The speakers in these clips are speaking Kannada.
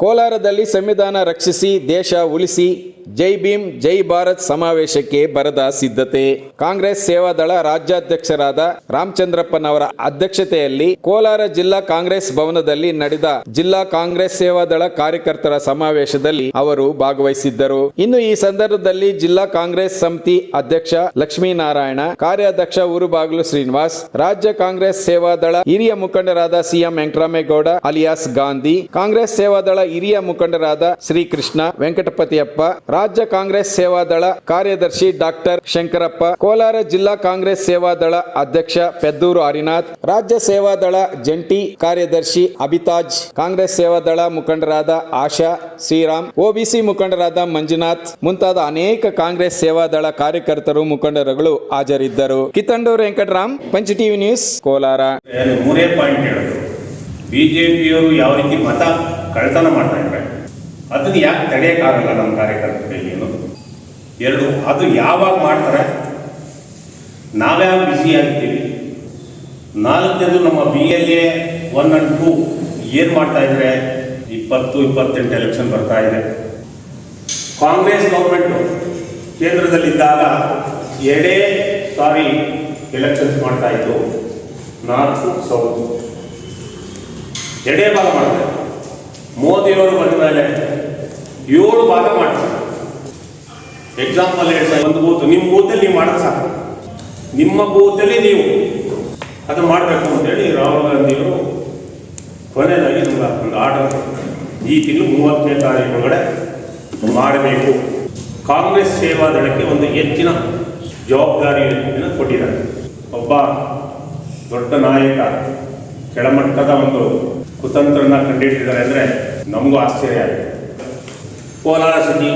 ಕೋಲಾರದಲ್ಲಿ ಸಂವಿಧಾನ ರಕ್ಷಿಸಿ ದೇಶ ಉಳಿಸಿ ಜೈ ಭೀಮ್, ಜೈ ಭಾರತ್ ಸಮಾವೇಶಕ್ಕೆ ಬರದ ಸಿದ್ಧತೆ. ಕಾಂಗ್ರೆಸ್ ಸೇವಾದಳ ರಾಜ್ಯಾಧ್ಯಕ್ಷರಾದ ರಾಮಚಂದ್ರಪ್ಪನವರ ಅಧ್ಯಕ್ಷತೆಯಲ್ಲಿ ಕೋಲಾರ ಜಿಲ್ಲಾ ಕಾಂಗ್ರೆಸ್ ಭವನದಲ್ಲಿ ನಡೆದ ಜಿಲ್ಲಾ ಕಾಂಗ್ರೆಸ್ ಸೇವಾದಳ ಕಾರ್ಯಕರ್ತರ ಸಮಾವೇಶದಲ್ಲಿ ಅವರು ಭಾಗವಹಿಸಿದ್ದರು. ಇನ್ನು ಈ ಸಂದರ್ಭದಲ್ಲಿ ಜಿಲ್ಲಾ ಕಾಂಗ್ರೆಸ್ ಸಮಿತಿ ಅಧ್ಯಕ್ಷ ಲಕ್ಷ್ಮೀನಾರಾಯಣ, ಕಾರ್ಯಾಧ್ಯಕ್ಷ ಊರುಬಾಗಿಲು ಶ್ರೀನಿವಾಸ್, ರಾಜ್ಯ ಕಾಂಗ್ರೆಸ್ ಸೇವಾದಳ ಹಿರಿಯ ಮುಖಂಡರಾದ ಸಿಎಂ ವೆಂಕಟರಾಮೇಗೌಡ ಅಲಿಯಾಸ್ ಗಾಂಧಿ, ಕಾಂಗ್ರೆಸ್ ಸೇವಾದಳ ಹಿರಿಯ ಮುಖಂಡರಾದ ಶ್ರೀಕೃಷ್ಣ ವೆಂಕಟಪತಿಯಪ್ಪ ರಾಜ್ಯ ಕಾಂಗ್ರೆಸ್ ಸೇವಾದಳ ಕಾರ್ಯದರ್ಶಿ ಡಾಕ್ಟರ್ ಶಂಕರಪ್ಪ, ಕೋಲಾರ ಜಿಲ್ಲಾ ಕಾಂಗ್ರೆಸ್ ಸೇವಾದಳ ಅಧ್ಯಕ್ಷ ಪೆದ್ದೂರು ಹರಿನಾಥ್, ರಾಜ್ಯ ಸೇವಾದಳ ಜಂಟಿ ಕಾರ್ಯದರ್ಶಿ ಅಭಿತಾಜ್, ಕಾಂಗ್ರೆಸ್ ಸೇವಾದಳ ಮುಖಂಡರಾದ ಆಶಾ, ಶ್ರೀರಾಮ್, ಒಬಿಸಿ ಮುಖಂಡರಾದ ಮಂಜುನಾಥ್, ಮುಂತಾದ ಅನೇಕ ಕಾಂಗ್ರೆಸ್ ಸೇವಾದಳ ಕಾರ್ಯಕರ್ತರು, ಮುಖಂಡರುಗಳು ಹಾಜರಿದ್ದರು. ಕಿತ್ತಂಡೂರು ವೆಂಕಟರಾಮ್, ಪಂಚ ಟಿವಿ ನ್ಯೂಸ್, ಕೋಲಾರ. ಬಿಜೆಪಿಯವರು ಯಾವ ರೀತಿ ಮತ ಕಳ್ತನ ಮಾಡ್ತಾ ಇದ್ದಾರೆ ಅದನ್ನು ಯಾಕೆ ತಡೆಯೋಕ್ಕಾಗಲ್ಲ ನಮ್ಮ ಕಾರ್ಯಕರ್ತರಿಗೆ ಏನು? ಎರಡು, ಅದು ಯಾವಾಗ ಮಾಡ್ತಾರೆ? ನಾವ್ಯಾವ ಬ್ಯುಸಿ ಆಗ್ತೀವಿ ನಾಲ್ಕನೇದು ನಮ್ಮ B L A one and two ಏನು ಮಾಡ್ತಾ ಇದ್ದಾರೆ ಇಪ್ಪತ್ತು, ಇಪ್ಪತ್ತೆಂಟು ಎಲೆಕ್ಷನ್ ಬರ್ತಾ ಇದೆ. ಕಾಂಗ್ರೆಸ್ ಗೌರ್ಮೆಂಟು ಕೇಂದ್ರದಲ್ಲಿದ್ದಾಗ ಎರಡೇ ಸಾರಿ ಎಲೆಕ್ಷನ್ಸ್ ಮಾಡ್ತಾ ಇತ್ತು. ನಾರ್ತ್ ಸೌತ್ ಎರಡೇ ಭಾಗ ಮಾಡ್ತಾರೆ. ಮೋದಿಯವರು ಬಂದ ಮೇಲೆ ಏಳು ಭಾಗ ಮಾಡ್ತಾರೆ ಎಕ್ಸಾಂಪಲ್ ಹೇಳ್ತಾ ಒಂದು ಬೂತ್ ನಿಮ್ಮ ಬೂತಲ್ಲಿ ನೀವು ಮಾಡೋದು ಸಾಕು. ನಿಮ್ಮ ಬೂತಲ್ಲಿ ನೀವು ಅದು ಮಾಡಬೇಕು ಅಂತೇಳಿ ರಾಹುಲ್ ಗಾಂಧಿಯವರು ಕೊನೆಯದಾಗಿ ನಮ್ಗೆ ಒಂದು ಆರ್ಡರ್. ಈ ತಿಂಗಳು ಮೂವತ್ತನೇ ತಾರೀಕು ಒಳಗಡೆ ಮಾಡಬೇಕು. ಕಾಂಗ್ರೆಸ್ ಸೇವಾ ದಳಕ್ಕೆ ಒಂದು ಹೆಚ್ಚಿನ ಜವಾಬ್ದಾರಿಯನ್ನು ಕೊಟ್ಟಿದ್ದಾರೆ. ಒಬ್ಬ ದೊಡ್ಡ ನಾಯಕ, ಕೆಳಮಟ್ಟದ ಒಂದು ಕುತಂತ್ರನ ಕಂಡುಹಿಡಿದಿದ್ದಾರೆ ಅಂದರೆ ನಮಗೂ ಆಶ್ಚರ್ಯ ಆಗಿದೆ ಕೋಲಾರ ಸಿಟಿ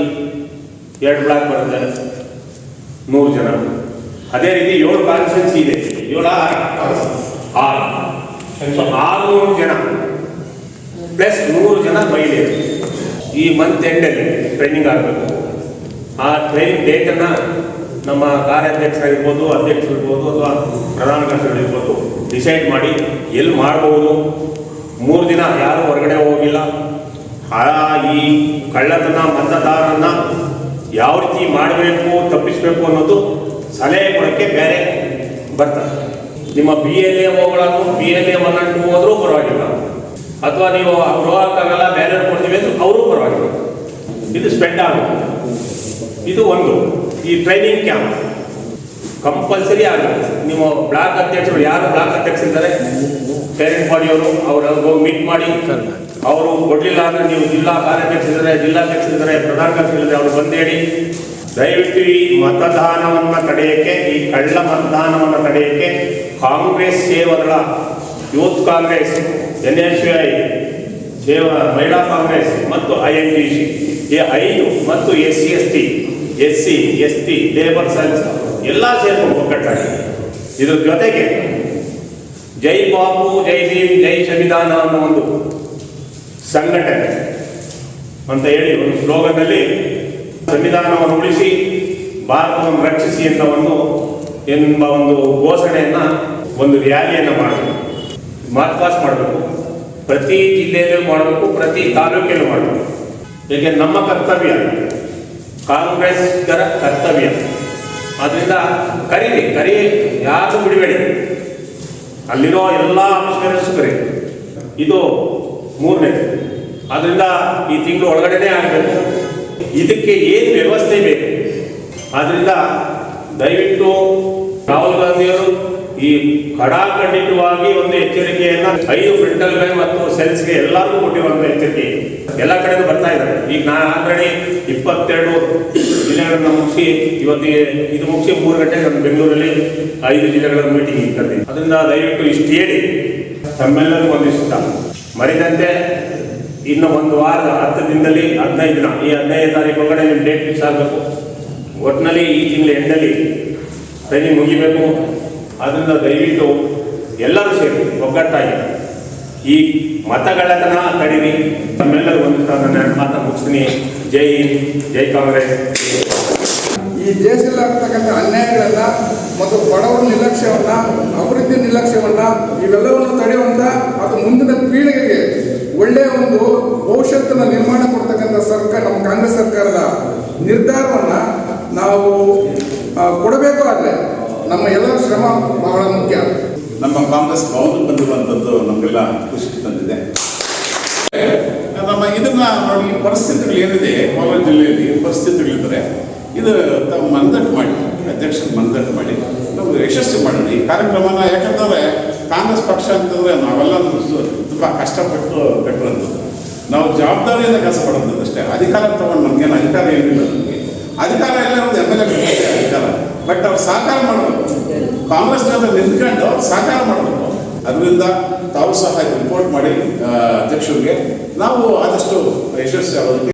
ಎರಡು ಬ್ಲಾಕ್ ಬರುತ್ತೆ. ನೂರು ಜನ. ಅದೇ ರೀತಿ ಏಳು ಕಾನ್ಸ್ಟಿಟ್ಯೂನ್ಸಿ ಇದೆ. ಏಳು ಆರು. ಸೊ ಆರುನೂರು ಜನ. ಪ್ಲಸ್ ನೂರು ಜನ ಮಹಿಳೆಯರು. ಈ ಮಂತ್ ಎಂಡಲ್ಲಿ ಟ್ರೈನಿಂಗ್ ಆಗಬೇಕು. ಆ ಟ್ರೈನಿಂಗ್ ಡೇಟನ್ನು ನಮ್ಮ ಕಾರ್ಯಾಧ್ಯಕ್ಷರಾಗಿರ್ಬೋದು ಅಧ್ಯಕ್ಷರಿರ್ಬೋದು ಅಥವಾ ಪ್ರಧಾನ ಕಾರ್ಯದರ್ಶಿಗಳಿರ್ಬೋದು ಡಿಸೈಡ್ ಮಾಡಿ ಎಲ್ಲಿ ಮಾಡ್ಬೋದು. ಮೂರು ದಿನ ಯಾರು ಹೊರಗಡೆ ಹೋಗಿಲ್ಲ. ಆ ಈ ಕಳ್ಳತನ ಮತದಾರರನ್ನ ಯಾವ ರೀತಿ ಮಾಡಬೇಕು, ತಪ್ಪಿಸಬೇಕು ಅನ್ನೋದು ಸಲಹೆ ಕೊಡೋಕ್ಕೆ ಬೇರೆ ಬರ್ತಾರೆ. ನಿಮ್ಮ B L A ಓಗಳನ್ನು B L A one and two ಪರವಾಗಿಲ್ಲ. ಅಥವಾ ನೀವು ಗೃಹಕ್ಕಾಗಲ್ಲ ಬೇರೆ ಕೊಡ್ತೀವಿ ಅಂದ್ರೆ ಅವರು ಪರವಾಗಿಲ್ಲ. ಇದು ಸ್ಪೆಂಡ್ ಆಗುತ್ತೆ. ಇದು ಒಂದು. ಈ ಟ್ರೈನಿಂಗ್ ಕ್ಯಾಂಪ್ ಕಂಪಲ್ಸರಿ ಆಗುತ್ತೆ. ನಿಮ್ಮ ಬ್ಲಾಕ್ ಅಧ್ಯಕ್ಷರು ಯಾರು ಬ್ಲಾಕ್ ಅಧ್ಯಕ್ಷರಿದ್ದಾರೆ? ಪೇರೆಂಟ್ ಬಾಡಿಯವರು ಅವ್ರು. ಹೋಗಿ ಮೀಟ್ ಮಾಡಿ. ಅವರು ಕೊಡಲಿಲ್ಲ ಅಂದ್ರೆ ನೀವು ಜಿಲ್ಲಾ ಕಾರ್ಯಾಧ್ಯಕ್ಷರಿದ್ದಾರೆ ಪ್ರಧಾನ ಕಾರ್ಯದರ್ಶಿಗಳಿದ್ದಾರೆ ಅವರು ಬಂದೇಳಿ ದಯವಿಟ್ಟು ಈ ಮತದಾನವನ್ನು ತಡೆಯಕ್ಕೆ, ಈ ಕಳ್ಳ ಮತದಾನವನ್ನು ತಡೆಯಕ್ಕೆ Congress Sevadal youth Congress, N S I, ಸೇವ Mahila Congress ಮತ್ತು ಐ ಎನ್ ಟಿ ಸಿ, ಈ ಐದು ಮತ್ತು S C, S T, S C, S T labour science ಎಲ್ಲ ಸೇರ್ಕೊಂಡು ಒಗ್ಗಟ್ಟಾಗಿ. ಇದ್ರ ಜೊತೆಗೆ ಜೈ ಬಾಬು ಜೈ ಭೀಮ್, ಜೈ ಸಂವಿಧಾನ ಅನ್ನೋ ಒಂದು ಸಂಘಟನೆ ಅಂತ ಹೇಳಿ ಒಂದು ಶ್ಲೋಕದಲ್ಲಿ ಸಂವಿಧಾನವನ್ನು ಉಳಿಸಿ, ಭಾರತವನ್ನು ರಕ್ಷಿಸಿ ಅಂತ ಒಂದು ಎಂಬ ಒಂದು ಘೋಷಣೆಯನ್ನ, ಒಂದು ರ್ಯಾಲಿಯನ್ನು ಮಾಡಬೇಕು. ಮಾರ್ಚ್ ಪಾಸ್ ಮಾಡಬೇಕು. ಪ್ರತಿ ಜಿಲ್ಲೆಯಲ್ಲೂ ಮಾಡಬೇಕು, ಪ್ರತಿ ತಾಲೂಕಲ್ಲೂ ಮಾಡಬೇಕು. ಏಕೆ, ನಮ್ಮ ಕರ್ತವ್ಯ ಕಾಂಗ್ರೆಸ್ಗರ ಕರ್ತವ್ಯ. ಆದ್ರಿಂದ ಕರೀರಿ ಕರಿ ಯಾರು ಬಿಡಬೇಡಿ. ಅಲ್ಲಿರೋ ಎಲ್ಲ ಕರಿ ಇದು ಮೂರನೇ ಆದ್ರಿಂದ ಈ ತಿಂಗಳು ಒಳಗಡೆನೇ ಆಗಬೇಕು. ಇದಕ್ಕೆ ಏನು ವ್ಯವಸ್ಥೆ ಬೇಕು? ಆದ್ರಿಂದ ದಯವಿಟ್ಟು ರಾಹುಲ್ ಗಾಂಧಿಯವರು ಈ ಕಡಾಖಂಡಿತವಾಗಿ ಒಂದು ಎಚ್ಚರಿಕೆಯನ್ನ ಐದು ಫ್ರಂಟಲ್ಗೆ ಮತ್ತು ಸೆಲ್ಸ್ಗೆ ಎಲ್ಲರಿಗೂ ಕೊಟ್ಟಿರುವಂತ ಎಚ್ಚರಿಕೆ. ಎಲ್ಲ ಕಡೆ ಬರ್ತಾ ಇದ್ದಾರೆ. ಈಗ ನಾ ಆಲ್ರೆಡಿ ಇಪ್ಪತ್ತೆರಡು ಜಿಲ್ಲೆಗಳನ್ನ ಮುಗಿಸಿ ಇವತ್ತಿಗೆ ಇದು ಮುಗಿಸಿ ಮೂರು ಗಂಟೆಗೆ ನಮ್ಮ ಬೆಂಗಳೂರಲ್ಲಿ ಐದು ಜಿಲ್ಲೆಗಳ ಮೀಟಿಂಗ್ ಇರ್ತದೆ. ಅದರಿಂದ ದಯವಿಟ್ಟು ಇಷ್ಟು ಹೇಳಿ. ತಮ್ಮೆಲ್ಲರಿಗೂ ಒಂದಿಷ್ಟ ಮರಿದಂತೆ ಇನ್ನು ಒಂದು ವಾರದ ಹತ್ತು ದಿನದಲ್ಲಿ ಹದಿನೈದು ದಿನ, ಈ ಹದಿನೈದು ತಾರೀಕು ಒಳಗಡೆ ನಿಮ್ಮ ಡೇಟ್ ಫಿಕ್ಸ್ ಆಗಬೇಕು. ಒಟ್ಟಿನಲ್ಲಿ ಈ ತಿಂಗಳ ಎಂಡಲ್ಲಿ ಟ್ರೈನಿಂಗ್ ಮುಗಿಬೇಕು. ಅದರಿಂದ ದಯವಿಟ್ಟು ಎಲ್ಲರೂ ಸೇರಿ ಒಗ್ಗಟ್ಟಾಗಿ ಈ ಮತಗಳನ್ನ ತಡೀರಿ. ನಮ್ಮೆಲ್ಲರೂ ಒಂದು ನನ್ನ ಮಾತ ಮುಗಿಸ್ತೀನಿ. ಜೈ ಹಿಂದ್, ಜೈ ಕಾಂಗ್ರೆಸ್. ಈ ದೇಶದಲ್ಲಿ ಆಗ್ತಕ್ಕಂಥ ಅನ್ಯಾಯಗಳನ್ನ ಮತ್ತು ಬಡವರ ನಿರ್ಲಕ್ಷ್ಯವನ್ನ, ಅಭಿವೃದ್ಧಿ ನಿರ್ಲಕ್ಷ್ಯವನ್ನ ಇವೆಲ್ಲವನ್ನು ತಡೆಯುವಂತ ಅದು ಮುಂದಿನ ಪೀಳಿಗೆಗೆ ಒಳ್ಳೆಯ ಒಂದು ಭವಿಷ್ಯತ್ತನ್ನು ನಿರ್ಮಾಣ ಕೊಡ್ತಕ್ಕಂಥ ಸರ್ಕಾರ, ನಮ್ಮ ಕಾಂಗ್ರೆಸ್ ಸರ್ಕಾರದ ನಿರ್ಧಾರವನ್ನು ನಾವು ಕೊಡಬೇಕು ಆದರೆ ನಮ್ಮ ಎಲ್ಲರ ಶ್ರಮ ಬಹಳ ಮುಖ್ಯ. ನಮ್ಮ ಕಾಂಗ್ರೆಸ್ ಭವನ ಬಂದಿರುವಂಥದ್ದು ನಮಗೆಲ್ಲ ಖುಷಿ ತಂದಿದೆ. ನಮ್ಮ ಇದನ್ನ ನೋಡಿ ಪರಿಸ್ಥಿತಿಗಳು ಏನಿದೆ, ಕೋಲಾರ ಜಿಲ್ಲೆಯಲ್ಲಿ ಪರಿಸ್ಥಿತಿಗಳಿದ್ದರೆ ಇದು ತಾವು ಮನದಟ್ಟು ಮಾಡಿ ಅಧ್ಯಕ್ಷ ಮನದಟ್ಟು ಮಾಡಿ ನಾವು ಯಶಸ್ವಿ ಮಾಡಿ ಕಾರ್ಯಕ್ರಮನ ಯಾಕಂದ್ರೆ ಕಾಂಗ್ರೆಸ್ ಪಕ್ಷ ಅಂತಂದ್ರೆ ನಾವೆಲ್ಲ ತುಂಬ ಕಷ್ಟಪಟ್ಟು ಕಟ್ಟುವಂಥದ್ದು ನಾವು ಜವಾಬ್ದಾರಿಯಿಂದ ಕೆಲಸ ಪಡುವಂಥದ್ದು ಅಷ್ಟೇ. ಅಧಿಕಾರ ತಗೊಂಡು ನಮಗೇನು ಅಧಿಕಾರ ಏನಿಲ್ಲ ನಮಗೆ. ಅಧಿಕಾರ ಎಲ್ಲ ಒಂದು ಎಂ ಎಲ್ ಎ ಅಧಿಕಾರ. ಬಟ್ ಅವ್ರು ಸಹಕಾರ ಮಾಡಬೇಕು. ಕಾಂಗ್ರೆಸ್ ಜೊತೆ ನಿಂತ್ಕೊಂಡು ಅವ್ರು ಸಹಕಾರ ಮಾಡಬೇಕು. ಅದರಿಂದ ತಾವು ಸಹ ರಿಪೋರ್ಟ್ ಮಾಡಿ ಅಧ್ಯಕ್ಷರಿಗೆ ನಾವು ಆದಷ್ಟು ಯಶಸ್ವಿ ಆಗೋದಕ್ಕೆ